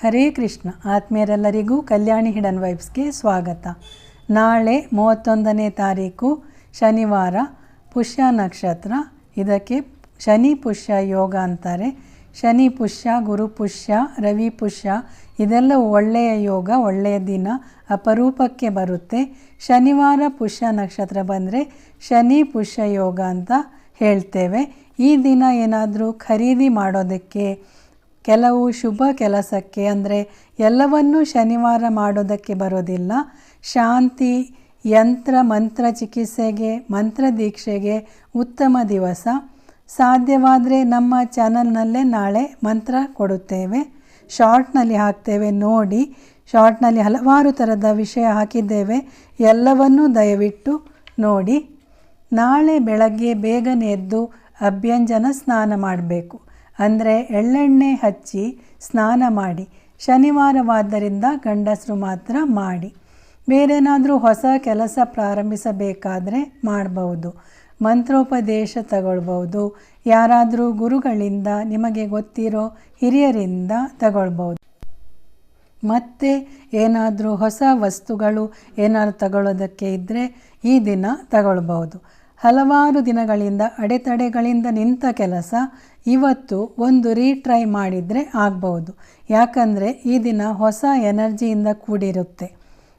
ಹರೇ ಕೃಷ್ಣ. ಆತ್ಮೀಯರೆಲ್ಲರಿಗೂ ಕಲ್ಯಾಣಿ hidden ವೈಬ್ಸ್ಗೆ ಸ್ವಾಗತ. ನಾಳೆ ಮೂವತ್ತೊಂದನೇ ತಾರೀಕು ಶನಿವಾರ ಪುಷ್ಯ ನಕ್ಷತ್ರ. ಇದಕ್ಕೆ ಶನಿ ಪುಷ್ಯ ಯೋಗ ಅಂತಾರೆ. ಶನಿ ಪುಷ್ಯ, ಗುರು ಪುಷ್ಯ, ರವಿ ಪುಷ್ಯ ಇದೆಲ್ಲ ಒಳ್ಳೆಯ ಯೋಗ, ಒಳ್ಳೆಯ ದಿನ, ಅಪರೂಪಕ್ಕೆ ಬರುತ್ತೆ. ಶನಿವಾರ ಪುಷ್ಯ ನಕ್ಷತ್ರ ಬಂದರೆ ಶನಿ ಪುಷ್ಯ ಯೋಗ ಅಂತ ಹೇಳ್ತೇವೆ. ಈ ದಿನ ಏನಾದರೂ ಖರೀದಿ ಮಾಡೋದಕ್ಕೆ ಕೆಲವು ಶುಭ ಕೆಲಸಕ್ಕೆ, ಅಂದರೆ ಎಲ್ಲವನ್ನೂ ಶನಿವಾರ ಮಾಡೋದಕ್ಕೆ ಬರೋದಿಲ್ಲ. ಶಾಂತಿ, ಯಂತ್ರ, ಮಂತ್ರ ಚಿಕಿತ್ಸೆಗೆ, ಮಂತ್ರ ದೀಕ್ಷೆಗೆ ಉತ್ತಮ ದಿವಸ. ಸಾಧ್ಯವಾದರೆ ನಮ್ಮ ಚಾನಲ್ನಲ್ಲೇ ನಾಳೆ ಮಂತ್ರ ಕೊಡುತ್ತೇವೆ. ಶಾರ್ಟ್ನಲ್ಲಿ ಹಾಕ್ತೇವೆ ನೋಡಿ. ಶಾರ್ಟ್ನಲ್ಲಿ ಹಲವಾರು ಥರದ ವಿಷಯ ಹಾಕಿದ್ದೇವೆ. ಎಲ್ಲವನ್ನೂ ದಯವಿಟ್ಟು ನೋಡಿ. ನಾಳೆ ಬೆಳಗ್ಗೆ ಬೇಗನೆ ಎದ್ದು ಅಭ್ಯಂಜನ ಸ್ನಾನ ಮಾಡಬೇಕು. ಅಂದರೆ ಎಳ್ಳೆಣ್ಣೆ ಹಚ್ಚಿ ಸ್ನಾನ ಮಾಡಿ. ಶನಿವಾರವಾದ್ದರಿಂದ ಗಂಡಸರು ಮಾತ್ರ ಮಾಡಿ. ಬೇರೇನಾದರೂ ಹೊಸ ಕೆಲಸ ಪ್ರಾರಂಭಿಸಬೇಕಾದರೆ ಮಾಡಬಹುದು ಮಂತ್ರೋಪದೇಶ ತಗೊಳ್ಬೋದು. ಯಾರಾದರೂ ಗುರುಗಳಿಂದ ನಿಮಗೆ ಗೊತ್ತಿರೋ ಹಿರಿಯರಿಂದ ತಗೊಳ್ಬೋದು. ಮತ್ತೆ ಏನಾದರೂ ಹೊಸ ವಸ್ತುಗಳು ಏನಾದ್ರು ತಗೊಳ್ಳೋದಕ್ಕೆ ಇದ್ದರೆ ಈ ದಿನ ತಗೊಳ್ಬೋದು. ಹಲವಾರು ದಿನಗಳಿಂದ ಅಡೆತಡೆಗಳಿಂದ ನಿಂತ ಕೆಲಸ ಇವತ್ತು ಒಂದು ರೀಟ್ರೈ ಮಾಡಿದರೆ ಆಗ್ಬೋದು ಯಾಕಂದರೆ ಈ ದಿನ ಹೊಸ ಎನರ್ಜಿಯಿಂದ ಕೂಡಿರುತ್ತೆ.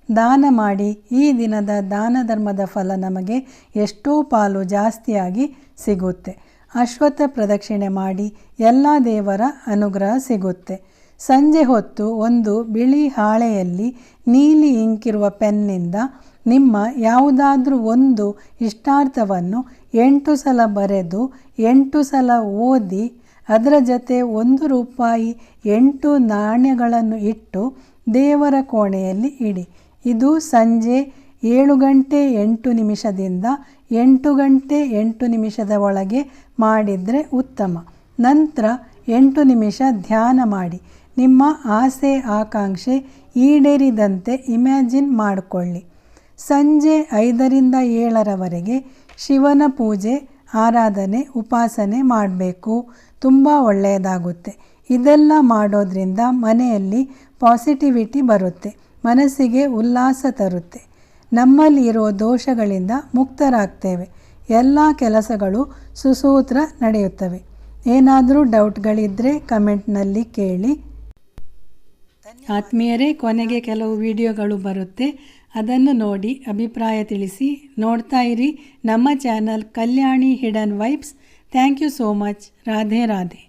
ದಾನ ಮಾಡಿ ಈ ದಿನದ ದಾನ ಧರ್ಮದ ಫಲ ನಮಗೆ ಎಷ್ಟೋ ಪಾಲು ಜಾಸ್ತಿಯಾಗಿ ಸಿಗುತ್ತೆ. ಅಶ್ವತ್ಥ ಪ್ರದಕ್ಷಿಣೆ ಮಾಡಿ ಎಲ್ಲ ದೇವರ ಅನುಗ್ರಹ ಸಿಗುತ್ತೆ. ಸಂಜೆ ಹೊತ್ತು ಒಂದು ಬಿಳಿ ಹಾಳೆಯಲ್ಲಿ ನೀಲಿ ಇಂಕಿರುವ ಪೆನ್ನಿಂದ ನಿಮ್ಮ ಯಾವುದಾದ್ರೂ ಒಂದು ಇಷ್ಟಾರ್ಥವನ್ನು ಎಂಟು ಸಲ ಬರೆದು, ಎಂಟು ಸಲ ಓದಿ, ಅದರ ಜೊತೆ ಒಂದು ರೂಪಾಯಿ ಎಂಟು ನಾಣ್ಯಗಳನ್ನು ಇಟ್ಟು ದೇವರ ಕೋಣೆಯಲ್ಲಿ ಇಡಿ. ಇದು ಸಂಜೆ ಏಳು ಗಂಟೆ ಎಂಟು ನಿಮಿಷದಿಂದ ಎಂಟು ಗಂಟೆ ಎಂಟು ನಿಮಿಷದ ಒಳಗೆ ಮಾಡಿದರೆ ಉತ್ತಮ. ನಂತರ ಎಂಟು ನಿಮಿಷ ಧ್ಯಾನ ಮಾಡಿ. ನಿಮ್ಮ ಆಸೆ, ಆಕಾಂಕ್ಷೆ ಈಡೇರಿದಂತೆ ಇಮ್ಯಾಜಿನ್ ಮಾಡಿಕೊಳ್ಳಿ. ಸಂಜೆ ಐದರಿಂದ ಏಳರವರೆಗೆ ಶಿವನ ಪೂಜೆ, ಆರಾಧನೆ, ಉಪಾಸನೆ ಮಾಡಬೇಕು. ತುಂಬ ಒಳ್ಳೆಯದಾಗುತ್ತೆ. ಇದೆಲ್ಲ ಮಾಡೋದ್ರಿಂದ ಮನೆಯಲ್ಲಿ ಪಾಸಿಟಿವಿಟಿ ಬರುತ್ತೆ. ಮನಸ್ಸಿಗೆ ಉಲ್ಲಾಸ ತರುತ್ತೆ. ನಮ್ಮಲ್ಲಿ ಇರೋ ದೋಷಗಳಿಂದ ಮುಕ್ತರಾಗ್ತೇವೆ. ಎಲ್ಲ ಕೆಲಸಗಳು ಸುಸೂತ್ರ ನಡೆಯುತ್ತವೆ. ಏನಾದರೂ ಡೌಟ್ಗಳಿದ್ದರೆ ಕಮೆಂಟ್ನಲ್ಲಿ ಕೇಳಿ. ಆತ್ಮೀಯರೇ, ಕೊನೆಗೆ ಕೆಲವು ವಿಡಿಯೋಗಳು ಬರುತ್ತೆ. ಅದನ್ನು ನೋಡಿ ಅಭಿಪ್ರಾಯ ತಿಳಿಸಿ. ನೋಡ್ತಾ ಇರಿ ನಮ್ಮ channel Kalyani hidden vibes. Thank you so much. Radhe Radhe.